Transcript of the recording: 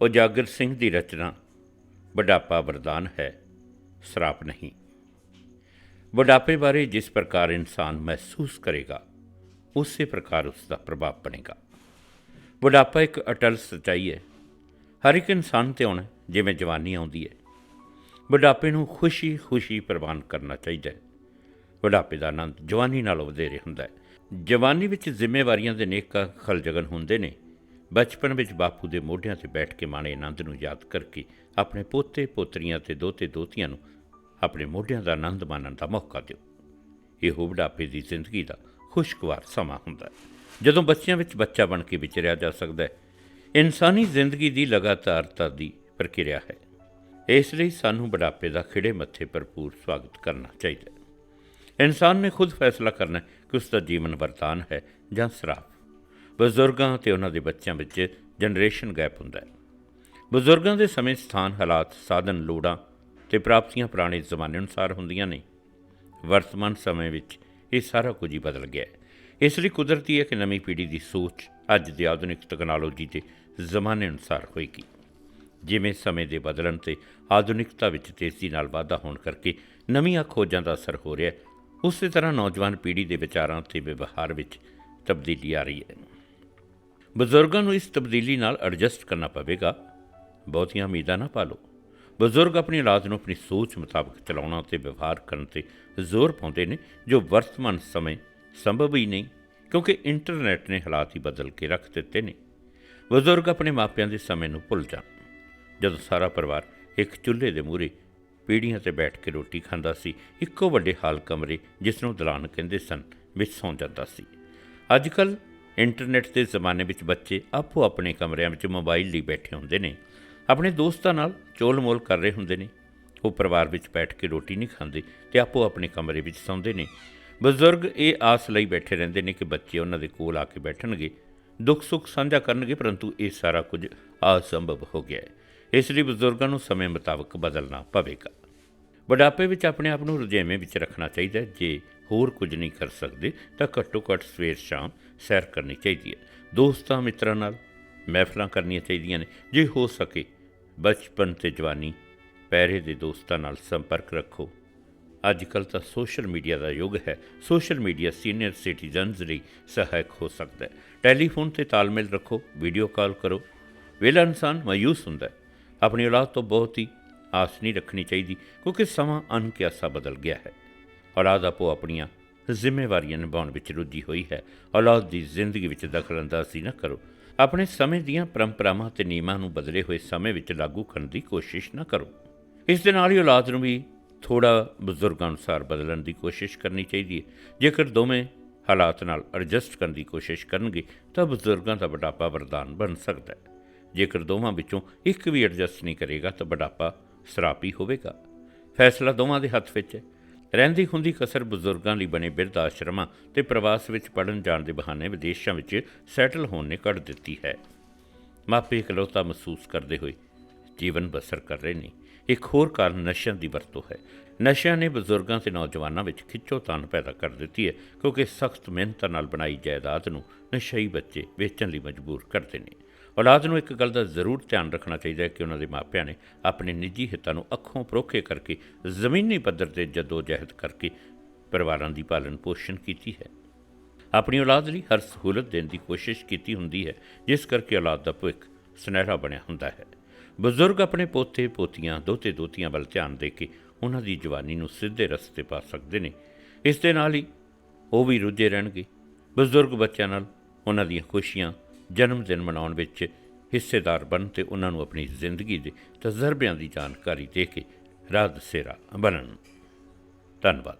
ਉਜਾਗਰ ਸਿੰਘ ਦੀ ਰਚਨਾ, ਬੁਢਾਪਾ ਵਰਦਾਨ ਹੈ, ਸਰਾਪ ਨਹੀਂ। ਬੁਢਾਪੇ ਬਾਰੇ ਜਿਸ ਪ੍ਰਕਾਰ ਇਨਸਾਨ ਮਹਿਸੂਸ ਕਰੇਗਾ, ਉਸੇ ਪ੍ਰਕਾਰ ਉਸ ਦਾ ਪ੍ਰਭਾਵ ਬਣੇਗਾ। ਬੁਢਾਪਾ ਇੱਕ ਅਟਲ ਸਚਾਈ ਹੈ। ਹਰ ਇੱਕ ਇਨਸਾਨ ਤੇ ਆਉਣਾ ਜਿਵੇਂ ਜਵਾਨੀ ਆਉਂਦੀ ਹੈ, ਬੁਢਾਪੇ ਨੂੰ ਖੁਸ਼ੀ-ਖੁਸ਼ੀ ਪ੍ਰਵਾਨ ਕਰਨਾ ਚਾਹੀਦਾ ਹੈ। ਬੁਢਾਪੇ ਦਾ ਆਨੰਦ ਜਵਾਨੀ ਨਾਲੋਂ ਵਧੇਰੇ ਹੁੰਦਾ ਹੈ। ਜਵਾਨੀ ਵਿੱਚ ਜ਼ਿੰਮੇਵਾਰੀਆਂ ਦੇ ਨੇਕ ਖਲਜਗਨ ਹੁੰਦੇ ਨੇ। ਬਚਪਨ ਵਿੱਚ ਬਾਪੂ ਦੇ ਮੋਢਿਆਂ ਤੇ ਬੈਠ ਕੇ ਮਾਣੇ ਆਨੰਦ ਨੂੰ ਯਾਦ ਕਰਕੇ ਆਪਣੇ ਪੋਤੇ, ਪੋਤਰੀਆਂ ਤੇ ਦੋਤੇ, ਦੋਤੀਆਂ ਨੂੰ ਆਪਣੇ ਮੋਢਿਆਂ ਦਾ ਆਨੰਦ ਮਾਣਨ ਦਾ ਮੌਕਾ ਦਿਓ। ਇਹੋ ਬੁਢਾਪੇ ਦੀ ਜ਼ਿੰਦਗੀ ਦਾ ਖੁਸ਼ਗਵਾਰ ਸਮਾਂ ਹੁੰਦਾ ਹੈ। ਜਦੋਂ ਬੱਚਿਆਂ ਵਿੱਚ ਬੱਚਾ ਬਣ ਕੇ ਵਿਚਰਿਆ ਜਾ ਸਕਦਾ ਹੈ, ਇਨਸਾਨੀ ਜ਼ਿੰਦਗੀ ਦੀ ਲਗਾਤਾਰਤਾ ਦੀ ਪ੍ਰਕਿਰਿਆ ਹੈ। ਇਸ ਲਈ ਸਾਨੂੰ ਬੁਢਾਪੇ ਦਾ ਖਿੜੇ ਮੱਥੇ ਭਰਪੂਰ ਸਵਾਗਤ ਕਰਨਾ ਚਾਹੀਦਾ ਹੈ। ਇਨਸਾਨ ਨੇ ਖੁਦ ਫੈਸਲਾ ਕਰਨਾ ਹੈ ਕਿ ਉਸ ਦਾ ਜੀਵਨ ਵਰਤਾਨ ਹੈ ਜਾਂ ਸਰਾਪ। ਬਜ਼ੁਰਗਾਂ ਤੇ ਉਹਨਾਂ ਦੇ ਬੱਚਿਆਂ ਵਿੱਚ ਜਨਰੇਸ਼ਨ ਗੈਪ ਹੁੰਦਾ ਹੈ। ਬਜ਼ੁਰਗਾਂ ਦੇ ਸਮੇਂ ਸਥਾਨ ਹਾਲਾਤ, ਸਾਧਨ, ਲੋੜਾਂ ਤੇ ਪ੍ਰਾਪਤੀਆਂ ਪੁਰਾਣੇ ਜ਼ਮਾਨੇ ਅਨੁਸਾਰ ਹੁੰਦੀਆਂ ਨੇ। ਵਰਤਮਾਨ ਸਮੇਂ ਵਿੱਚ ਇਹ ਸਾਰਾ ਕੁਝ ਹੀ ਬਦਲ ਗਿਆ ਹੈ। ਇਸ ਲਈ ਕੁਦਰਤੀ ਹੈ ਕਿ ਨਵੀਂ ਪੀੜ੍ਹੀ ਦੀ ਸੋਚ ਅੱਜ ਦੇ ਆਧੁਨਿਕ ਤਕਨਾਲੋਜੀ ਦੇ ਜ਼ਮਾਨੇ ਅਨੁਸਾਰ ਹੋਏਗੀ। ਜਿਵੇਂ ਸਮੇਂ ਦੇ ਬਦਲਣ ਤੇ ਆਧੁਨਿਕਤਾ ਵਿੱਚ ਤੇਜ਼ੀ ਨਾਲ ਵਾਧਾ ਹੋਣ ਕਰਕੇ ਨਵੀਆਂ ਖੋਜਾਂ ਦਾ ਅਸਰ ਹੋ ਰਿਹਾ ਹੈ, ਉਸੇ ਤਰ੍ਹਾਂ ਨੌਜਵਾਨ ਪੀੜ੍ਹੀ ਦੇ ਵਿਚਾਰਾਂ ਤੇ ਵਿਵਹਾਰ ਵਿੱਚ ਤਬਦੀਲੀ ਆ ਰਹੀ ਹੈ। ਬਜ਼ੁਰਗਾਂ ਨੂੰ ਇਸ ਤਬਦੀਲੀ ਨਾਲ ਐਡਜਸਟ ਕਰਨਾ ਪਵੇਗਾ। ਬਹੁਤੀਆਂ ਉਮੀਦਾਂ ਨਾ ਪਾਲੋ। ਬਜ਼ੁਰਗ ਆਪਣੀ ਔਲਾਦ ਨੂੰ ਆਪਣੀ ਸੋਚ ਮੁਤਾਬਕ ਚਲਾਉਣਾ ਤੇ ਵਿਵਹਾਰ ਕਰਨ ਤੇ ਜ਼ੋਰ ਪਾਉਂਦੇ ਨੇ, ਜੋ ਵਰਤਮਾਨ ਸਮੇਂ ਸੰਭਵ ਹੀ ਨਹੀਂ, ਕਿਉਂਕਿ ਇੰਟਰਨੈਟ ਨੇ ਹਾਲਾਤ ਹੀ ਬਦਲ ਕੇ ਰੱਖ ਦਿੱਤੇ ਨੇ। ਬਜ਼ੁਰਗ ਆਪਣੇ ਮਾਪਿਆਂ ਦੇ ਸਮੇਂ ਨੂੰ ਭੁੱਲ ਜਾਣ। ਜਦੋਂ ਸਾਰਾ ਪਰਿਵਾਰ ਇੱਕ ਚੁੱਲ੍ਹੇ ਦੇ ਮੂਹਰੇ ਪੀੜ੍ਹੀਆਂ ਤੇ ਬੈਠ ਕੇ ਰੋਟੀ ਖਾਂਦਾ ਸੀ, ਇੱਕੋ ਵੱਡੇ ਹਾਲ ਕਮਰੇ ਜਿਸ ਨੂੰ ਦਲਾਨ ਕਹਿੰਦੇ ਸਨ, ਵਿੱਚ ਸੌਂ ਜਾਂਦਾ ਸੀ। ਅੱਜ ਕੱਲ ਇੰਟਰਨੈਟ ਦੇ ਜ਼ਮਾਨੇ ਵਿੱਚ ਬੱਚੇ ਆਪੋ ਆਪਣੇ ਕਮਰਿਆਂ ਵਿੱਚ ਮੋਬਾਈਲ ਲਈ ਬੈਠੇ ਹੁੰਦੇ ਨੇ। ਆਪਣੇ ਦੋਸਤਾਂ ਨਾਲ ਚੋਲ-ਮੋਲ ਕਰ ਰਹੇ ਹੁੰਦੇ ਨੇ। ਉਹ ਪਰਿਵਾਰ ਵਿੱਚ ਬੈਠ ਕੇ ਰੋਟੀ ਨਹੀਂ ਖਾਂਦੇ ਤੇ ਆਪੋ ਆਪਣੇ ਕਮਰੇ ਵਿੱਚ ਸੌਂਦੇ ਨੇ। ਬਜ਼ੁਰਗ ਇਹ ਆਸ ਲਈ ਬੈਠੇ ਰਹਿੰਦੇ ਨੇ ਕਿ ਬੱਚੇ ਉਹਨਾਂ ਦੇ ਕੋਲ ਆ ਕੇ ਬੈਠਣਗੇ। ਦੁੱਖ ਸੁੱਖ ਸਾਂਝਾ ਕਰਨਗੇ, ਪਰੰਤੂ ਇਹ ਸਾਰਾ ਕੁਝ ਅਸੰਭਵ ਹੋ ਗਿਆ ਹੈ। ਇਸ ਲਈ ਬਜ਼ੁਰਗਾਂ ਨੂੰ ਸਮੇਂ ਮੁਤਾਬਕ ਬਦਲਣਾ ਪਵੇਗਾ। ਬੁਢਾਪੇ ਵਿੱਚ ਆਪਣੇ ਆਪ ਨੂੰ ਰੁਝੇਵੇਂ ਵਿੱਚ ਰੱਖਣਾ ਚਾਹੀਦਾ ਹੈ। ਜੇ ਹੋਰ ਕੁਝ ਨਹੀਂ ਕਰ ਸਕਦੇ, ਤਾਂ ਘੱਟੋ ਘੱਟ ਸਵੇਰ ਸ਼ਾਮ ਸੈਰ ਕਰਨੀ ਚਾਹੀਦੀ ਹੈ। ਦੋਸਤਾਂ ਮਿੱਤਰਾਂ ਨਾਲ ਮਹਿਫਲਾਂ ਕਰਨੀਆਂ ਚਾਹੀਦੀਆਂ ਨੇ। ਜੇ ਹੋ ਸਕੇ, ਬਚਪਨ ਤੇ ਜਵਾਨੀ ਪੈਰੇ ਦੇ ਦੋਸਤਾਂ ਨਾਲ ਸੰਪਰਕ ਰੱਖੋ। ਅੱਜ ਕੱਲ੍ਹ ਤਾਂ ਸੋਸ਼ਲ ਮੀਡੀਆ ਦਾ ਯੁੱਗ ਹੈ। ਸੋਸ਼ਲ ਮੀਡੀਆ ਸੀਨੀਅਰ ਸਿਟੀਜ਼ਨਸ ਲਈ ਸਹਾਇਕ ਹੋ ਸਕਦਾ ਹੈ। ਟੈਲੀਫੋਨ ਤੇ ਤਾਲਮੇਲ ਰੱਖੋ, ਵੀਡੀਓ ਕਾਲ ਕਰੋ। ਵੇਲਾ ਇਨਸਾਨ ਮਾਯੂਸ ਹੁੰਦਾ ਹੈ। ਆਪਣੀ ਔਲਾਦ ਤੋਂ ਬਹੁਤ ਹੀ ਆਸ ਨਹੀਂ ਰੱਖਣੀ ਚਾਹੀਦੀ, ਕਿਉਂਕਿ ਸਮਾਂ ਅਨਕਿਆਸਾ ਬਦਲ ਗਿਆ ਹੈ। ਔਲਾਦ ਆਪੋ ਆਪਣੀਆਂ ਜ਼ਿੰਮੇਵਾਰੀਆਂ ਨਿਭਾਉਣ ਵਿੱਚ ਰੁੱਝੀ ਹੋਈ ਹੈ। ਔਲਾਦ ਦੀ ਜ਼ਿੰਦਗੀ ਵਿੱਚ ਦਖਲਅੰਦਾਜ਼ੀ ਨਾ ਕਰੋ। ਆਪਣੇ ਸਮੇਂ ਦੀਆਂ ਪਰੰਪਰਾਵਾਂ ਤੇ ਨਿਯਮਾਂ ਨੂੰ ਬਦਲੇ ਹੋਏ ਸਮੇਂ ਵਿੱਚ ਲਾਗੂ ਕਰਨ ਦੀ ਕੋਸ਼ਿਸ਼ ਨਾ ਕਰੋ। ਇਸ ਦੇ ਨਾਲ ਹੀ ਔਲਾਦ ਨੂੰ ਵੀ ਥੋੜਾ ਬਜ਼ੁਰਗਾਂ ਅਨੁਸਾਰ ਬਦਲਣ ਦੀ ਕੋਸ਼ਿਸ਼ ਕਰਨੀ ਚਾਹੀਦੀ ਹੈ। ਜੇਕਰ ਦੋਵੇਂ ਹਾਲਾਤ ਨਾਲ ਐਡਜਸਟ ਕਰਨ ਦੀ ਕੋਸ਼ਿਸ਼ ਕਰਨਗੇ, ਤਾਂ ਬਜ਼ੁਰਗਾਂ ਦਾ ਬੁਢਾਪਾ ਵਰਦਾਨ ਬਣ ਸਕਦਾ ਹੈ। ਜੇਕਰ ਦੋਵਾਂ ਵਿੱਚੋਂ ਇੱਕ ਵੀ ਐਡਜਸਟ ਨਹੀਂ ਕਰੇਗਾ, ਤਾਂ ਬੁਢਾਪਾ ਸਰਾਪੀ ਹੋਵੇਗਾ। ਫੈਸਲਾ ਦੋਵਾਂ ਦੇ ਹੱਥ ਵਿੱਚ ਹੈ। ਰਹਿੰਦੀ ਹੁੰਦੀ ਕਸਰ ਬਜ਼ੁਰਗਾਂ ਲਈ ਬਣੇ ਬਿਰਧ ਆਸ਼ਰਮਾਂ ਤੇ ਪ੍ਰਵਾਸ ਵਿੱਚ ਪੜਨ ਜਾਣ ਦੇ ਬਹਾਨੇ ਵਿਦੇਸ਼ਾਂ ਵਿੱਚ ਸੈਟਲ ਹੋਣ ਨੇ ਕੱਢ ਦਿੱਤੀ ਹੈ। ਮਾਪੇ ਇਕਲੌਤਾ ਮਹਿਸੂਸ ਕਰਦੇ ਹੋਏ ਜੀਵਨ ਬਸਰ ਕਰ ਰਹੇ ਨੇ। ਇੱਕ ਹੋਰ ਕਾਰਨ ਨਸ਼ਿਆਂ ਦੀ ਵਰਤੋਂ ਹੈ। ਨਸ਼ਿਆਂ ਨੇ ਬਜ਼ੁਰਗਾਂ ਤੇ ਨੌਜਵਾਨਾਂ ਵਿੱਚ ਖਿੱਚੋਤਾਣ ਪੈਦਾ ਕਰ ਦਿੱਤੀ ਹੈ ਕਿਉਂਕਿ ਸਖਤ ਮਿਹਨਤ ਨਾਲ ਬਣਾਈ ਜਾਇਦਾਦ ਨੂੰ ਨਸ਼ਈ ਬੱਚੇ ਵੇਚਣ ਲਈ ਮਜਬੂਰ ਕਰਦੇ ਨੇ। ਔਲਾਦ ਨੂੰ ਇੱਕ ਗੱਲ ਦਾ ਜ਼ਰੂਰ ਧਿਆਨ ਰੱਖਣਾ ਚਾਹੀਦਾ ਹੈ ਕਿ ਉਹਨਾਂ ਦੇ ਮਾਪਿਆਂ ਨੇ ਆਪਣੇ ਨਿੱਜੀ ਹਿੱਤਾਂ ਨੂੰ ਅੱਖੋਂ ਪਰੋਖੇ ਕਰਕੇ, ਜ਼ਮੀਨੀ ਪੱਧਰ ਤੇ ਜਦੋਜਹਿਦ ਕਰਕੇ ਪਰਿਵਾਰਾਂ ਦੀ ਪਾਲਣ ਪੋਸ਼ਣ ਕੀਤੀ ਹੈ। ਆਪਣੀ ਔਲਾਦ ਲਈ ਹਰ ਸਹੂਲਤ ਦੇਣ ਦੀ ਕੋਸ਼ਿਸ਼ ਕੀਤੀ ਹੁੰਦੀ ਹੈ, ਜਿਸ ਕਰਕੇ ਔਲਾਦ ਦਾ ਭਵਿੱਖ ਸੁਨਹਿਰਾ ਬਣਿਆ ਹੁੰਦਾ ਹੈ। ਬਜ਼ੁਰਗ ਆਪਣੇ ਪੋਤੇ, ਪੋਤੀਆਂ ਦੋਤੇ ਦੋਤੀਆਂ ਵੱਲ ਧਿਆਨ ਦੇ ਕੇ ਉਹਨਾਂ ਦੀ ਜਵਾਨੀ ਨੂੰ ਸਿੱਧੇ ਰਸਤੇ ਪਾ ਸਕਦੇ ਨੇ। ਇਸ ਦੇ ਨਾਲ ਹੀ ਉਹ ਵੀ ਰੁੱਝੇ ਰਹਿਣਗੇ। ਬਜ਼ੁਰਗ ਬੱਚਿਆਂ ਨਾਲ ਉਹਨਾਂ ਦੀਆਂ ਖੁਸ਼ੀਆਂ ਜਨਮ ਦਿਨ ਮਨਾਉਣ ਵਿੱਚ ਹਿੱਸੇਦਾਰ ਬਣ ਤੇ ਉਹਨਾਂ ਨੂੰ ਆਪਣੀ ਜ਼ਿੰਦਗੀ ਦੇ ਤਜਰਬਿਆਂ ਦੀ ਜਾਣਕਾਰੀ ਦੇ ਕੇ ਰਾਹ ਦਸੇਰਾ ਬਣਨ। ਧੰਨਵਾਦ।